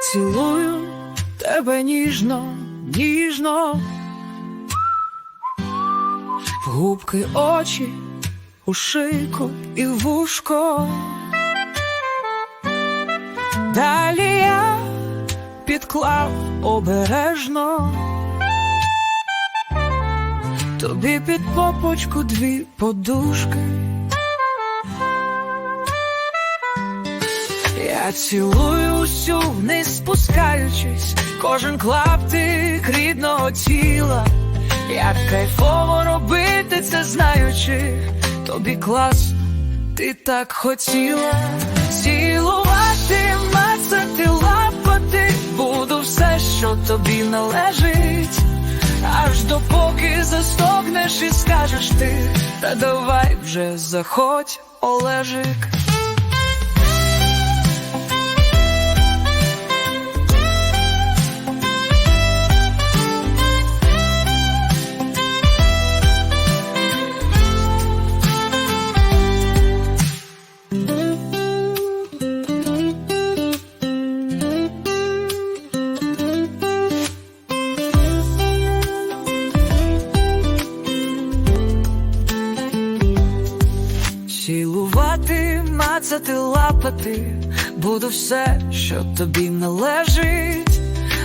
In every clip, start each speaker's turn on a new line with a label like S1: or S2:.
S1: цілую тебе ніжно, ніжно, в губки очі, у шийку і вушко. Далі я підклав обережно. Тобі під попочку дві подушки. Я цілую усю, не спускаючись, кожен клаптик рідного тіла. Як кайфово робити це, знаючи, тобі класно, ти так хотіла цілувати, мацати, лапати, буду все, що тобі належить. Аж допоки застогнеш і скажеш ти, та давай вже заходь, Олежик. Мацати, лапати, буду все, що тобі належить,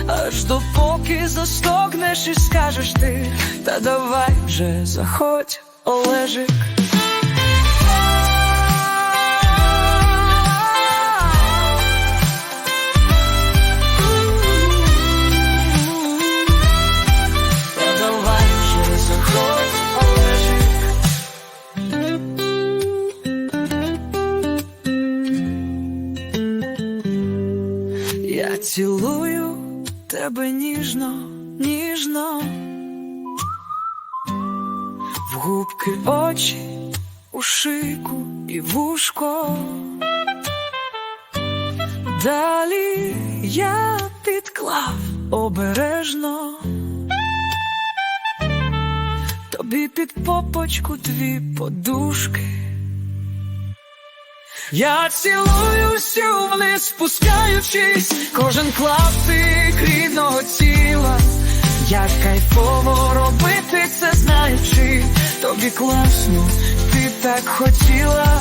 S1: аж допоки застогнеш і скажеш ти, та давай вже заходь, Олежик. Я цілую тебе ніжно, ніжно, в губки очі, у шийку і вушко. Далі я підклав обережно. Тобі під попочку дві подушки. Я цілую всю вниз, спускаючись, кожен клаптик рідного тіла. Як кайфово робити це, знаючи, тобі класно, ти так хотіла.